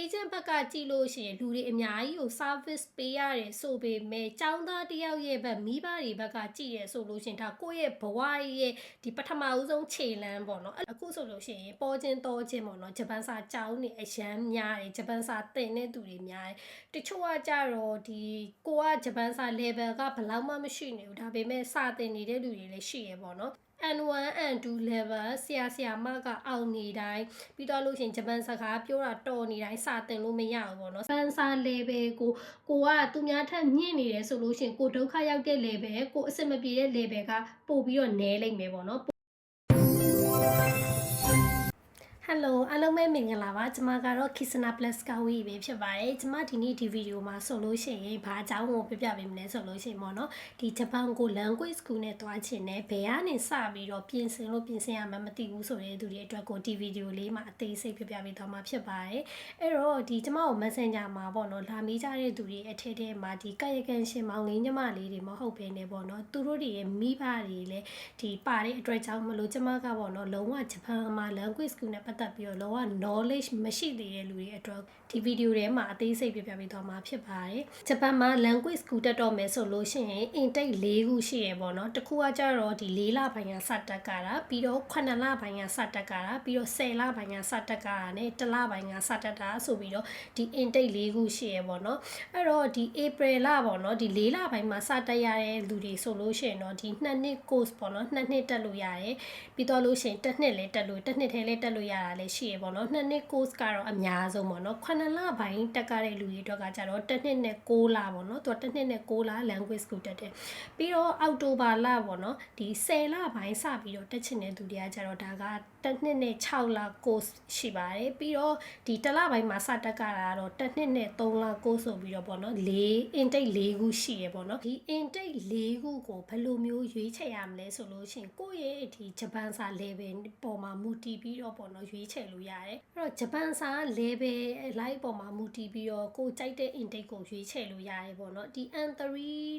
agent ဘက်ကကြည့်လို့ရှိရင်လူတွေအများကြီးကို service ပေးရတယ်ဆိုပေမဲ့ចောင်းသားတစ်ယောက်ရဲ့ဘက်မိဘတွေဘက်ကကြည့်ရဆိုလို့ရှိရင်ဒါကိုယ့်ရဲ့ဘဝရဲ့ဒီပထမဦးဆုံးခြေလမ်းပေါ့နော်အခုဆိုလို့ရှိရင်ပေါ်ချင်းတော်ချင်းပေါ့နော်ဂျပန်စာကျောင်းနေအရန်များတယ်ဂျပန်စာသင်တဲ့သူတွေများတယ်တချို့ကကြတော့ဒီကိုကဂျပန်စာ level ကဘယ်လောက်မှမရှိနေဘူးဒါပေမဲ့စာသင်နေတဲ့လူတွေလည်းရှိရပေါ့နော် N1 N2 level ဆရာဆရာမကအောင်နေတိုင်းပြီးတော့လို့ရှရင်ဂျပန်စကားပြောတာတော်နေတိုင်းစာသင်လို့မရဘူးပေါ့နော်ဂျပန်စာ level ကိုကိုကသူများထက်ညှင့်နေတယ်ဆိုလို့ရှရင်ကိုဒုက္ခရောက်တဲ့ level ကိုအဆင်မပြေတဲ့ level ကပို့ပြီးတော့နည်းလိမ့်မယ်ပေါ့နော် ဟယ်လိုအားလုံးပဲမင်္ဂလာပါကျွန်မကတော့ Kisana Plus ကဝေးပဲဖြစ်ပါတယ်ကျွန်မဒီနေ့ဒီဗီဒီယိုမှာဆိုလို့ရှိရင်ဘာအကြောင်းကိုပြပြပေးမလဲဆိုလို့ရှိရင်ပေါ့နော်ဒီဂျပန်ကို language school နဲ့တွားချင်တယ်ဘယ်ကနေစပြီးတော့ပြင်ဆင်လို့ပြင်ဆင်ရမှမသိဘူးဆိုတဲ့သူတွေအတွက်ကိုဒီဗီဒီယိုလေးမှာအသေးစိတ်ပြပြပေးသွားမှာဖြစ်ပါတယ်အဲ့တော့ဒီကျွန်မကို Messenger မှာပေါ့နော်လာမေးကြတဲ့သူတွေအထက်ထဲမှာဒီကာယကံရှင်မောင်လေးညီမလေးတွေမဟုတ်ဘဲねပေါ့နော်သူတို့တွေရဲ့မိဘတွေလည်းဒီပါတဲ့အတွက်ကြောင့်မလို့ကျွန်မကပေါ့နော်လုံးဝဂျပန်မှာ language school နဲ့ပတ်သက်ပြီးတော့လုံးဝ knowledge မရှိသေးတဲ့လူတွေအတွက်ဒီဗီဒီယိုထဲမှာအသေးစိတ်ပြပြပေးသွားမှာဖြစ်ပါတယ်ဂျပန်မှာ language school တက်တော့မယ်ဆိုလို့ရှိရင် intake ၄ခုရှိရပေါ့နော်တစ်ခုကကြတော့ဒီ၄လပိုင်းကစတက်ကြတာပြီးတော့9လပိုင်းကစတက်ကြတာပြီးတော့10လပိုင်းကစတက်ကြတာနဲ့1လပိုင်းကစတက်တာဆိုပြီးတော့ဒီ intake ၄ခုရှိရပေါ့နော်အဲ့တော့ဒီ April လပေါ့နော်ဒီ၄လပိုင်းမှာစတက်ရတဲ့လူတွေဆိုလို့ရှိရင်တော့ဒီ2နှစ် course ပေါ့နော်2နှစ်တက်လို့ရတယ်ပြီးတော့လို့ရှိရင်တစ်နှစ်လည်းတက်လို့တစ်နှစ်ထဲလည်းတက်လို့ရတာလည်းရှိရပေါ့နော်2နှစ် course ကတော့အများဆုံးပေါ့နော်9လပိုင်းတက်ကြတဲ့လူတွေအတွက်ကကြတော့တစ်နှစ်နဲ့6လပေါ့နော်သူကတစ်နှစ်နဲ့6လ language school တက်တယ်ပြီးတော့အောက်တိုဘာလပေါ့နော်ဒီ10လပိုင်းစပြီးတော့တက်ချင်တဲ့သူတွေကကြတော့ဒါကတစ်နှစ်နဲ့6လ course ရှိပါတယ်ပြီးတော့ဒီတစ်လပိုင်းမှာစတက်ကြတာကတော့တစ်နှစ်နဲ့3လ course ဆိုပြီးတော့ပေါ့နော်4 intake 4ခုရှိရပေါ့နော်ဒီ intake 4ခုကိုဘယ်လိုမျိုးရွေးချယ်ရမလဲဆိုလို့ရှိရင်ကိုယ့်ရဲ့ဒီဂျပန်စာ level ပေါ်မှာမူတည်ပြီးတော့ပေါ့နော်ရွေးချယ်လို့ရတယ်အဲ့တော့ဂျပန်စာ level လိုက်ပေါ်မှာမူတည်ပြီးတော့ကိုယ်ကြိုက်တဲ့ intake ကိုရွေးချယ်လို့ရတယ်ပေါ့နော်ဒီ N3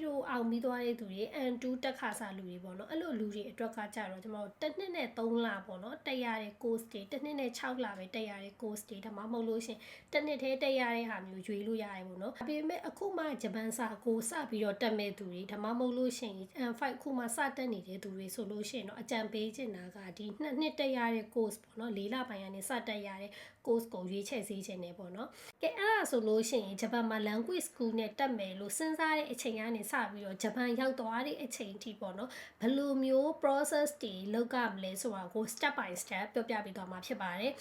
တို့အောင်ပြီးသွားတဲ့သူတွေ N2 တက်ခါစာလူတွေပေါ့နော်အဲ့လိုလူတွေအတွက်ကကြတော့ကျွန်တော်တို့တစ်နှစ်နဲ့3လပေါ့နော်တက်ရတဲ့ course တွေတစ်နှစ်နဲ့6လပဲတက်ရတဲ့ course တွေဒါမှမဟုတ်လို့ရှင်တစ်နှစ်သေးတက်ရတဲ့ဟာမျိုးရွေးလို့ရတယ်ပေါ့နော်ဒါပေမဲ့အခုမှဂျပန်စာကိုစပြီးတော့တက်မဲ့သူတွေဒါမှမဟုတ်လို့ရှင် N5 ခုမှစတက်နေတဲ့သူတွေဆိုလို့ရှိရင်တော့အကြံပေးချင်တာကဒီနှစ်နှစ်တက်ရတဲ့ course ပေါ့နော်၄လပိုင်းကနေစတက်ရတဲ့ course ကိုရွေးချယ်စေချင်တယ်ပေါ့နော်ကဲအဲ့ဒါဆိုလို့ရှိရင်ဂျပန်မှာ language school နဲ့တက်မယ်လို့စဉ်းစားတဲ့အချိန်ကနေစပြီးတော့ဂျပန်ရောက်သွားတဲ့အချိန်ထိပေါ့နော်ဘယ်လိုမျိုး process တွေလုပ်ကြမလဲဆိုတာကို step by step ပြောပြပေးသွားမှာဖြစ်ပါတယ်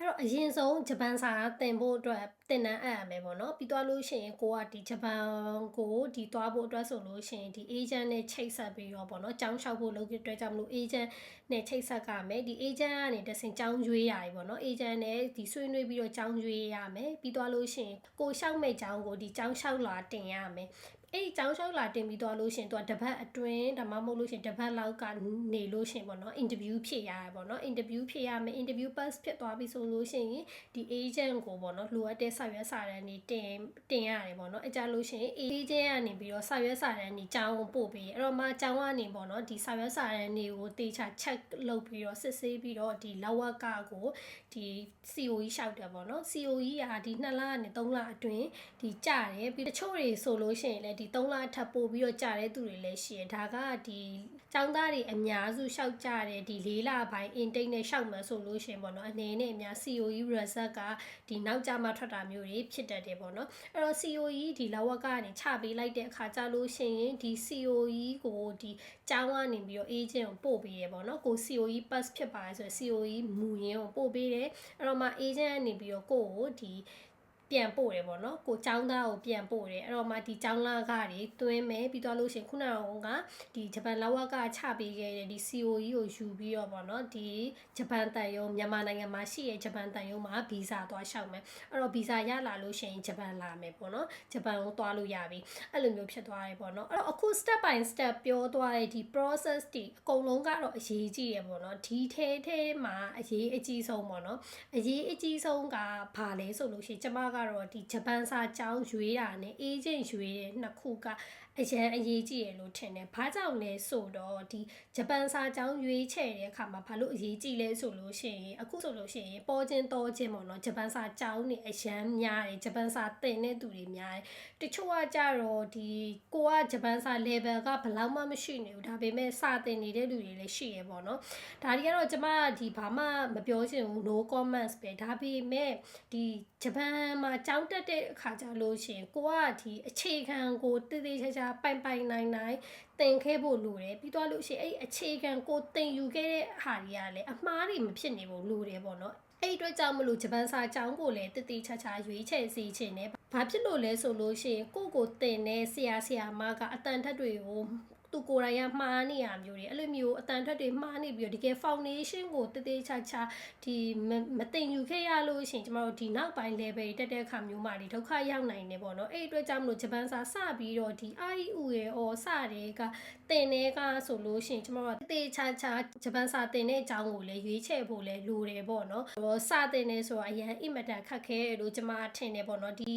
အဲ့တော့အရင်ဆုံးဂျပန်စာသင်ဖို့အတွက်သင်တန်းအပ်ရမယ်ပေါ့နော်ပြီးသွားလို့ရှိရင်ကိုကဒီဂျပန်ကိုဒီသွားဖို့အတွက်ဆိုလို့ရှိရင်ဒီ agent နဲ့ချိတ်ဆက်ပြီးတော့ပေါ့နော်ကြောင်းလျှောက်ဖို့လုပ်ရတဲ့အတွက်ကြောင့်မလို့ agent နဲ့ချိတ်ဆက်ကမယ်ဒီ agent ကနေတဆင်ကြောင်းကျွေးရတယ်ပေါ့နော် agent နဲ့ဒီဆွေးနွေးပြီးတော့ကြောင်းကျွေးရမယ်ပြီးသွားလို့ရှိရင်ကိုလျှောက်မဲ့ကြောင်းကိုဒီကြောင်းလျှောက်လာတင်ရမယ် အဲ့ဒီကြောင်းလျှောက်လာတင်ပြီးသွားလို့ရှရင်သူကတပတ်အတွင်းဒါမှမဟုတ်လို့ရှရင်တပတ်လောက်ကနေလို့ရှရင်ပေါ့နော်အင်တာဗျူးဖြည့်ရရပေါ့နော်အင်တာဗျူးဖြည့်ရမယ်အင်တာဗျူး pass ဖြစ်သွားပြီဆိုလို့ရှရင်ဒီ agent ကိုပေါ့နော်လိုအပ်တဲ့စာရွက်စာတမ်းတွေတင်တင်ရတယ်ပေါ့နော်အကြလို့ရှရင် agent ကနေပြီးတော့စာရွက်စာတမ်းတွေကြောင်းကိုပို့ပေးအဲ့တော့မှကြောင်းကနေပေါ့နော်ဒီစာရွက်စာတမ်းတွေကိုတေချာ check လုပ်ပြီးတော့စစ်ဆေးပြီးတော့ဒီလောက်ကကိုဒီ COE ရှောက်တယ်ပေါ့နော် COE ကဒီ2လကနေ3လအတွင်းဒီကြတယ်ပြီးတချို့တွေဆိုလို့ရှိရင်လည်းဒီ3လထပ်ပို့ပြီးတော့ကြတဲ့သူတွေလည်းရှိရင်ဒါကဒီចောင်းသားတွေအများစုရှောက်ကြတယ်ဒီ၄လပိုင်း intake နဲ့ရှောက်မယ်ဆိုလို့ရှိရင်ပေါ့နော်အနေနဲ့အများ COE result ကဒီနောက်ကြမှာထွက်တာမျိုးတွေဖြစ်တတ်တယ်ပေါ့နော်အဲ့တော့ COE ဒီလောက်ကကနေချပေးလိုက်တဲ့အခါကြလို့ရှိရင်ဒီ COE ကိုဒီကျောင်းကနေပြီးတော့ agent ကိုပို့ပေးရပေါ့နော်ကို COE pass ဖြစ်ပါတယ်ဆိုရင် COE မူရင်းကိုပို့ပေးတယ်အဲ့တော့မှ agent ကနေပြီးတော့ကိုကိုဒီ ပြန်ပို့တယ်ပေါ့နော်ကိုចောင်းသားကိုပြန်ပို့တယ်အဲ့တော့မှဒီចောင်းလာကတွေတွင်းမယ်ပြီးတော့လို့ရှင်ခုနကဒီဂျပန်လောက်ကချပေးခဲ့တဲ့ဒီ COE ကိုယူပြီးတော့ပေါ့နော်ဒီဂျပန်တန်ယုံမြန်မာနိုင်ငံမှာရှိတဲ့ဂျပန်တန်ယုံမှာဗီဇာသွားလျှောက်မယ်အဲ့တော့ဗီဇာရလာလို့ရှင်ဂျပန်လာမယ်ပေါ့နော်ဂျပန်ကိုသွားလို့ရပြီအဲ့လိုမျိုးဖြစ်သွားတယ်ပေါ့နော်အဲ့တော့အခု step by step ပြောသွားတဲ့ဒီ process တွေအကုန်လုံးကတော့အရေးကြီးရပေါ့နော်ဒီထဲထဲမှာအရေးအကြီးဆုံးပေါ့နော်အရေးအကြီးဆုံးကဘာလဲဆိုလို့ရှိရင်ကျမကတော့ဒီဂျပန်စာကျောင်းရွေးတာနဲ့ agent ရွေးတဲ့နှစ်ခုက အအရန်အရေးကြီးရလို့ထင်တယ်။ဘာကြောင့်လဲဆိုတော့ဒီဂျပန်စာကြောင်းရွေးချယ်တဲ့အခါမှာဘာလို့အရေးကြီးလဲဆိုလို့ရှိရင်အခုဆိုလို့ရှိရင်ပေါ်ချင်းတော်ချင်းပေါ့နော်ဂျပန်စာကြောင်းနေအရန်များတယ်ဂျပန်စာသင်တဲ့သူတွေများတယ်။တချို့ကကြတော့ဒီကိုကဂျပန်စာ level ကဘယ်လောက်မှမရှိနေဘူးဒါပေမဲ့စာသင်နေတဲ့လူတွေလည်းရှိရပေါ့နော်။ဒါတွေကတော့ကျမဒီဘာမှမပြောချင်ဘူး no comments ပဲဒါပေမဲ့ဒီဂျပန်မှာကြောင်းတက်တဲ့အခါကျလို့ရှိရင်ကိုကဒီအခြေခံကိုတည်တည်ချာချာပိုင်ပိုင်နိုင်နိုင်သင်ခဲ့ဖို့လိုတယ်ပြီးတော့လို့ရှိရင်အဲ့အခြေခံကိုသင်ယူခဲ့တဲ့ဟာတွေကလည်းအမှားတွေမဖြစ်နေဘူးလိုတယ်ပေါ့နော်အဲ့အတွက်ကြောင့်မလို့ဂျပန်စာကျောင်းကိုလည်းတည်တည်ချာချာရွေးချယ်စီခြင်းနဲ့ဘာဖြစ်လို့လဲဆိုလို့ရှိရင်ကိုကိုတင်တဲ့ဆရာဆရာမကအတန်ထက်တွေကို သူကိုယ်တိုင်ကမှားနေရမျိုးတွေအဲ့လိုမျိုးအတန်ထွက်တွေမှားနေပြီးတော့တကယ် foundation ကိုတည်တည်ချာချာဒီမတင်ယူခဲ့ရလို့ရှိရင်ကျမတို့ဒီနောက်ပိုင်း level တက်တဲ့အခါမျိုးမှာဒီဒုက္ခရောက်နိုင်နေပေါ့နော်အဲ့အတွက်ကြောင့်မလို့ဂျပန်စာစပြီးတော့ဒီ IU ရဲ့ဩစတဲ့ကတင်တဲ့ကဆိုလို့ရှိရင်ကျမတို့တည်တည်ချာချာဂျပန်စာတင်တဲ့အကြောင်းကိုလည်းရွေးချယ်ဖို့လည်းလိုတယ်ပေါ့နော်ဟောစတင်နေဆိုတော့အရင်အင်မတန်ခက်ခဲလို့ကျမထင်တယ်ပေါ့နော်ဒီ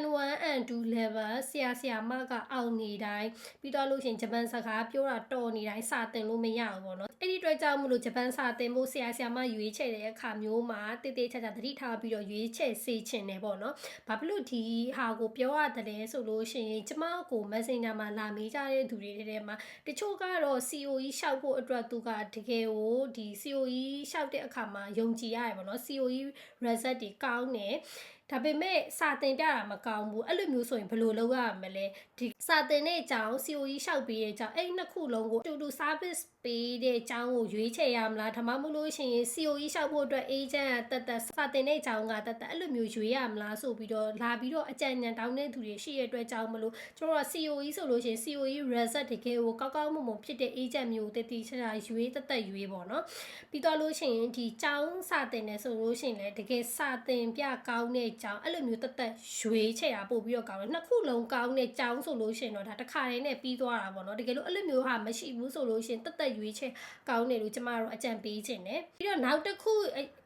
N1 N2 level ဆရာဆရာမကအောင်နေတိုင်းပြီးတော့လို့ရှိရင်ဂျပန်စကားပြောတာတော်နေတိုင်းစာသင်လို့မရဘူးပေါ့နော်အဲ့ဒီအတွက်ကြောင့်မလို့ဂျပန်စာသင်ဖို့ဆရာဆရာမရွေးချယ်တဲ့အခါမျိုးမှာတည်တည်ချာချာသတိထားပြီးတော့ရွေးချယ်စေချင်တယ်ပေါ့နော်ဘာဖြစ်လို့ဒီဟာကိုပြောရတယ်ဆိုလို့ရှိရင်ကျမကို Messenger မှာလာမေးကြတဲ့သူတွေထဲမှာတချို့ကတော့ COE ရှောက်ဖို့အတွက်သူကတကယ်ကိုဒီ COE ရှောက်တဲ့အခါမှာယုံကြည်ရတယ်ပေါ့နော် COE result တွေကောင်းတယ်ဒါပေမဲ့စာတင်ပြတာမကောင်းဘူးအဲ့လိုမျိုးဆိုရင်ဘယ်လိုလုပ်ရမလဲဒီစာတင်တဲ့အကြောင်း COE ရှောက်ပြီးတဲ့အကြောင်းအဲ့နှစ်ခုလုံးကိုတူတူ service ပေးတဲ့အကြောင်းကိုရွေးချယ်ရမလားဒါမှမဟုတ်လို့ရှိရင် COE ရှောက်ဖို့အတွက် agent ကတက်တက်စာတင်တဲ့အကြောင်းကတက်တက်အဲ့လိုမျိုးရွေးရမလားဆိုပြီးတော့လာပြီးတော့အကြံဉာဏ်တောင်းတဲ့သူတွေရှိရတဲ့အတွက်ကြောင့်မလို့ကျွန်တော်က COE ဆိုလို့ရှိရင် COE result တကယ်ကိုကောက်ကောက်မွန်မွန်ဖြစ်တဲ့ agent မျိုးတတိချာချာရွေးတက်တက်ရွေးပေါ့နော်ပြီးတော့လို့ရှိရင်ဒီကျောင်းစာတင်နေဆိုလို့ရှိရင်လည်းတကယ်စာတင်ပြကောင်းတဲ့ကျောင်းအဲ့လိုမျိုးတက်တက်ရွေးချယ်တာပို့ပြီးတော့ကောင်းတယ်နှစ်ခုလုံးကောင်းတဲ့ကျောင်းဆိုလို့ရှိရင်တော့ဒါတစ်ခါတည်းနဲ့ပြီးသွားတာပေါ့နော်တကယ်လို့အဲ့လိုမျိုးဟာမရှိဘူးဆိုလို့ရှိရင်တက်တက်ရွေးချယ်ကောင်းတယ်လို့ကျမတို့အကြံပေးခြင်းတယ်ပြီးတော့နောက်တစ်ခု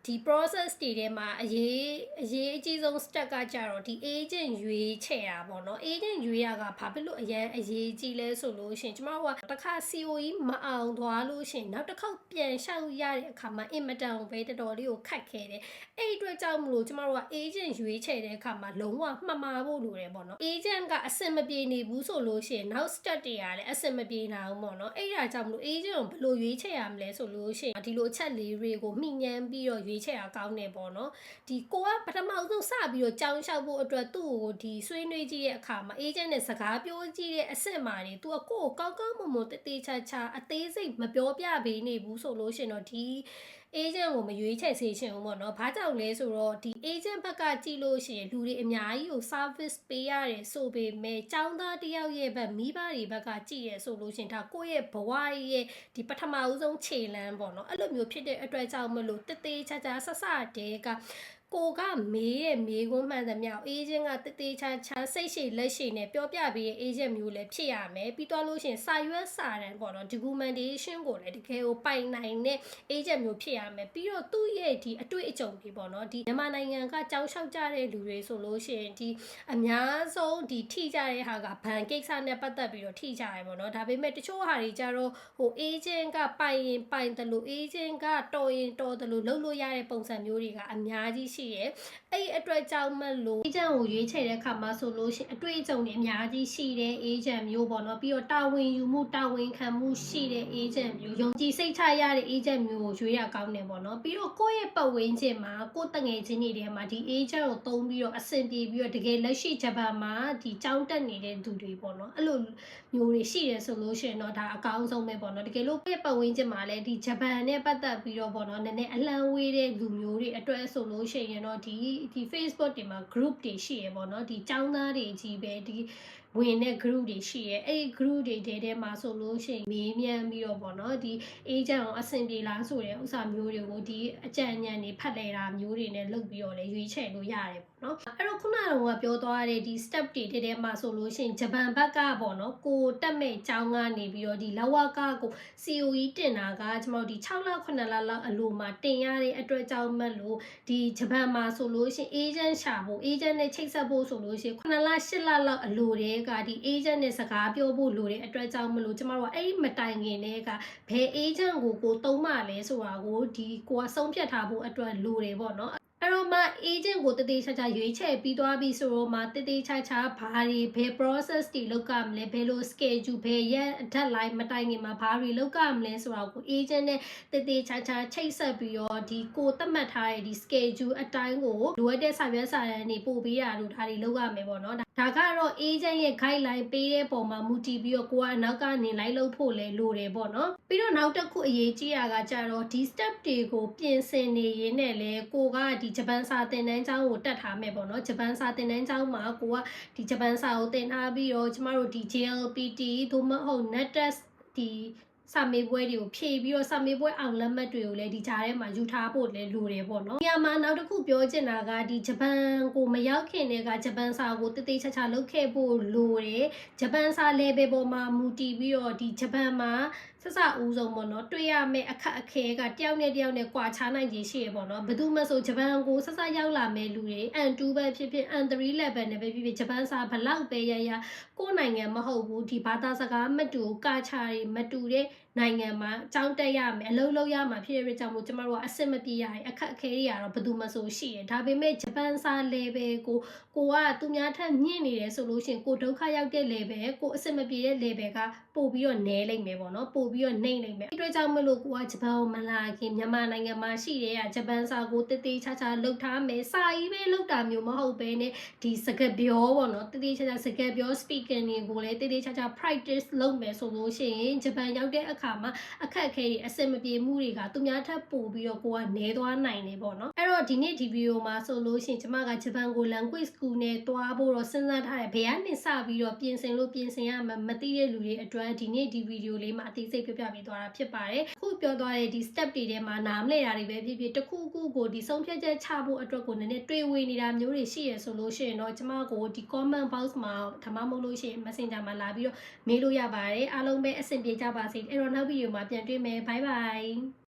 ဒီ process တွေထဲမှာအရေးအရေးအကြီးဆုံး step ကကြတော့ဒီ agent ရွေးချယ်တာပေါ့နော် agent ရွေးရကဘာဖြစ်လို့အရန်အရေးကြီးလဲဆိုလို့ရှိရင်ကျမတို့ကတစ်ခါ COE မအောင်သွားလို့ရှိရင်နောက်တစ်ခေါက်ပြန်လျှောက်ရတဲ့အခါမှာ in မတန်ပဲတော်တော်လေးကိုခက်ခဲတယ်အဲ့ဒီအတွက်ကြောင့်မလို့ကျမတို့က agent ရွေးချယ်တဲ့အခါမှာလုံးဝမှတ်မှားဖို့လိုတယ်ပေါ့နော် agent ကအဆင်မပြေနေဘူးဆိုလို့ရှိရင်နောက် step တွေကလည်းအဆင်မပြေနိုင်ဘူးပေါ့နော်အဲ့ဒါကြောင့်မလို့ agent ကိုဘယ်လိုရွေးချယ်ရမလဲဆိုလို့ရှိရင်ဒီလိုအချက်လေးတွေကိုမှီညမ်းပြီးတော့ရွေးချယ်ရကောင်းတယ်ပေါ့နော်ဒီကိုကပထမဆုံးစပြီးတော့ကြောင်းလျှောက်ဖို့အတွက်သူ့ကိုဒီဆွေးနွေးကြည့်တဲ့အခါမှာ agent နဲ့စကားပြောကြည့်တဲ့အဆင့်မှာနေသူကကိုကိုကောင်းကောင်းမွန်မွန်တည်ချာချာအသေးစိတ်မပြောပြပေးနေဘူးဆိုလို့ရှင်တော့ဒီ agent ကိုမရွေးချယ်စေချင်ဘူးပေါ့နော်။ဘာကြောင့်လဲဆိုတော့ဒီ agent ဘက်ကကြည့်လို့ရှိရင်လူတွေအများကြီးကို service ပေးရတယ်ဆိုပေမဲ့ចောင်းသားတယောက်ရဲ့ဘက်မိဘတွေဘက်ကကြည့်ရဆိုလို့ရှိရင်ဒါကိုယ့်ရဲ့ဘဝရဲ့ဒီပထမဦးဆုံးခြေလမ်းပေါ့နော်။အဲ့လိုမျိုးဖြစ်တဲ့အတွက်ကြောင့်မလို့တသေးချာချာဆဆတဲက ကိုကမေးရဲ့မေးခွန်းမှန်သမျှအေဂျင့်ကတသေးချာချာစိတ်ရှိလက်ရှိနဲ့ပြောပြပေးရဲ့အေဂျင့်မျိုးလည်းဖြစ်ရမယ်ပြီးတော့လို့ရှိရင်စာရွက်စာတမ်းပေါ့နော် documentation ကိုလည်းတကယ်ကိုပိုင်နိုင်တဲ့အေဂျင့်မျိုးဖြစ်ရမယ်ပြီးတော့သူ့ရဲ့ဒီအတွေ့အကြုံတွေပေါ့နော်ဒီမြန်မာနိုင်ငံကကြောင်းလျှောက်ကြတဲ့လူတွေဆိုလို့ရှိရင်ဒီအများဆုံးဒီထိကြတဲ့ဟာကဘဏ်ကိစ္စနဲ့ပတ်သက်ပြီးတော့ထိကြရပေါ့နော်ဒါပေမဲ့တချို့ဟာတွေကြတော့ဟိုအေဂျင့်ကပိုင်ရင်ပိုင်တယ်လို့အေဂျင့်ကတော်ရင်တော်တယ်လို့လုပ်လို့ရတဲ့ပုံစံမျိုးတွေကအများကြီးရှိရဲအဲ့ဒီအတွက်ကြောင့်မလို့ agent ကိုရွေးချယ်တဲ့အခါမှာဆိုလို့ရှိရင်အတွေ့အကြုံတွေအများကြီးရှိတဲ့ agent မျိုးပေါ့နော်ပြီးတော့တာဝန်ယူမှုတာဝန်ခံမှုရှိတဲ့ agent မျိုးယုံကြည်စိတ်ချရတဲ့ agent မျိုးကိုရွေးရကောင်းတယ်ပေါ့နော်ပြီးတော့ကိုယ့်ရဲ့ပတ်ဝန်းကျင်မှာကိုယ့်တငယ်ချင်းတွေထဲမှာဒီ agent ကိုသုံးပြီးတော့အဆင်ပြေပြီးတော့တကယ်လက်ရှိဂျပန်မှာဒီကြောင်းတက်နေတဲ့သူတွေပေါ့နော်အဲ့လိုမျိုးတွေရှိတယ်ဆိုလို့ရှိရင်တော့ဒါအကောင်းဆုံးပဲပေါ့နော်တကယ်လို့ကိုယ့်ရဲ့ပတ်ဝန်းကျင်မှာလည်းဒီဂျပန်နဲ့ပတ်သက်ပြီးတော့ပေါ့နော်နည်းနည်းအလံဝေးတဲ့လူမျိုးတွေအတွက်ဆိုလို့ရှိရင်တော့ဒီဒီ Facebook တွေမှာ group တွေရှိရပေါ့နော်ဒီចောင်းသားတွေကြီးပဲဒီဝင်တဲ့ group တွေရှိရဲအဲ့ဒီ group တွေတဲတဲမှာဆိုလို့ရှိရင်မေးမြန်းပြီးတော့ပေါ့နော်ဒီ agent ကိုအဆင်ပြေလားဆိုတဲ့ဥစ္စာမျိုးတွေကိုဒီအကြံဉာဏ်တွေဖတ်လဲတာမျိုးတွေနဲ့လုပ်ပြီးတော့လည်းရွေးချယ်လို့ရတယ်ပေါ့နော်အဲ့တော့ခု နကပြောသွားတဲ့ဒီ step တွေတဲတဲမှာဆိုလို့ရှိရင်ဂျပန်ဘက်ကပေါ့နော်ကိုတက်မဲ့ចောင်းကနေပြီးတော့ဒီလဝကကို COE တင်တာကကျွန်တော်ဒီ6လ9လလောက်အလိုမှာတင်ရတဲ့အတွက်ကြောင့်မလို့ဒီဂျပန်မှာဆိုလို့ရှိရင် agent ရှာဖို့ agent နဲ့ချိတ်ဆက်ဖို့ဆိုလို့ရှိရင်9လ10လလောက်အလိုတည်းကဒီ agent နဲ့စကားပြောဖို့လိုတဲ့အတွက်ကြောင့်မလို့ကျမတို့ကအဲ့ဒီမတိုင်ခင်တည်းကဘယ် agent ကိုကိုသုံးမှလဲဆိုတာကိုဒီကိုကဆုံးဖြတ်ထားဖို့အတွက်လိုတယ်ပေါ့နော် အဲ့တော့မှ agent ကိုတည်တည်ချာချာရွေးချယ်ပြီးသွားပြီဆိုတော့မှတည်တည်ချာချာဘာတွေဘယ် process တွေလုပ်ကြမလဲဘယ်လို schedule ဘယ်ရက်အထက် line မတိုင်ခင်မှာဘာတွေလုပ်ကြမလဲဆိုတာကို agent နဲ့တည်တည်ချာချာချိတ်ဆက်ပြီးတော့ဒီကိုသတ်မှတ်ထားတဲ့ဒီ schedule အတိုင်းကိုလိုအပ်တဲ့စာရွက်စာတမ်းတွေပို့ပေးတာတို့ဒါတွေလုပ်ရမယ်ပေါ့နော် ဒါကတော့ agent ရဲ့ guideline ပေးတဲ့ပုံမှာမူတည်ပြီးတော့ကိုကအနောက်ကနေလိုက်လုပ်ဖို့လဲလိုတယ်ပေါ့နော်ပြီးတော့နောက်တစ်ခုအရေးကြီးတာကကြတော့ဒီ step တွေကိုပြင်ဆင်နေရင်းနဲ့လဲကိုကဒီဂျပန်စာသင်တန်းကျောင်းကိုတက်ထားမယ်ပေါ့နော်ဂျပန်စာသင်တန်းကျောင်းမှာကိုကဒီဂျပန်စာကိုသင်ထားပြီးတော့ကျမတို့ဒီ JLPT သို့မဟုတ် NETS ဒီ စာမေးပွဲတွေကိုဖြည့်ပြီးတော့စာမေးပွဲအောင်လက်မှတ်တွေကိုလည်းဒီကြားထဲမှာယူထားဖို့လည်းလိုတယ်ပေါ့နော်။ညမှာနောက်တစ်ခုပြောချင်တာကဒီဂျပန်ကိုမရောက်ခင်တည်းကဂျပန်စာကိုတည်တည်ချာချာလုပ်ခဲ့ဖို့လိုတယ်။ဂျပန်စာ level ပေါ်မှာမူတည်ပြီးတော့ဒီဂျပန်မှာဆက်စဦးဆုံးပေါ့နော်တွေ့ရမယ့်အခက်အခဲကတယောက်နဲ့တယောက်နဲ့ကွာခြားနိုင်ခြင်းရှိရပေါ့နော်ဘယ်သူမှဆိုဂျပန်ကိုဆက်စရောက်လာမယ့်လူတွေ N2 ပဲဖြစ်ဖြစ် N3 level နဲ့ပဲဖြစ်ဖြစ်ဂျပန်စာဘလောက်ပဲရရကိုယ့်နိုင်ငံမဟုတ်ဘူးဒီဘာသာစကားမတူကာချာတွေမတူတဲ့ နိုင်ငံမှာကြောင်းတက်ရမယ်အလုပ်လုပ်ရမှာဖြစ်တဲ့ကြောင့်မို့ကျမတို့ကအဆင်မပြေရရင်အခက်အခဲတွေကတော့ဘယ်သူမှဆိုရှိတယ်ဒါပေမဲ့ဂျပန်စာ level ကိုကိုကသူများထက်ညှင့်နေတယ်ဆိုလို့ရှိရင်ကိုဒုက္ခရောက်တဲ့ level ကိုအဆင်မပြေတဲ့ level ကပို့ပြီးတော့နည်းလိမ့်မယ်ပေါ့နော်ပို့ပြီးတော့နှိမ့်လိမ့်မယ်ဒီအတွက်ကြောင့်မလို့ကိုကဂျပန်ကိုမလာခင်မြန်မာနိုင်ငံမှာရှိတဲ့ကဂျပန်စာကိုတည်တည်ချာချာလုပ်ထားမယ်စာကြီးပဲလုပ်တာမျိုးမဟုတ်ဘဲနဲ့ဒီစကားပြောပေါ့နော်တည်တည်ချာချာစကားပြော speaking တွေကိုလည်းတည်တည်ချာချာ practice လုပ်မယ်ဆိုလို့ရှိရင်ဂျပန်ရောက်တဲ့အခါမှာအခက်အခဲတွေအဆင်မပြေမှုတွေကသူများထပ်ပို့ပြီးတော့ကိုကနဲသွားနိုင်တယ်ပေါ့နော်အဲ့တော့ဒီနေ့ဒီဗီဒီယိုမှာဆိုလို့ရှိရင်ကျမကဂျပန်ကို language school နဲ့တွားဖို့တော့စဉ်းစားထားတယ်ဘယ်ကနေစပြီးတော့ပြင်ဆင်လို့ပြင်ဆင်ရမှာမသိတဲ့လူတွေအတွက်ဒီနေ့ဒီဗီဒီယိုလေးမှာအသေးစိတ်ပြပြပေးသွားတာဖြစ်ပါတယ်ခုပြောသွားတဲ့ဒီ step တွေထဲမှာနားမလဲတာတွေပဲဖြစ်ဖြစ်တစ်ခုခုကိုဒီဆုံးဖြတ်ချက်ချဖို့အတွက်ကိုနည်းနည်းတွေးဝေနေတာမျိုးတွေရှိရဆိုလို့ရှိရင်တော့ကျမကိုဒီ comment box မှာဒါမှမဟုတ်လို့ရှိရင် messenger မှာလာပြီးတော့မေးလို့ရပါတယ်အားလုံးပဲအဆင်ပြေကြပါစေအဲ့တော့နောက်ဗီဒီယိုမှာပြန်တွေ့မယ် bye bye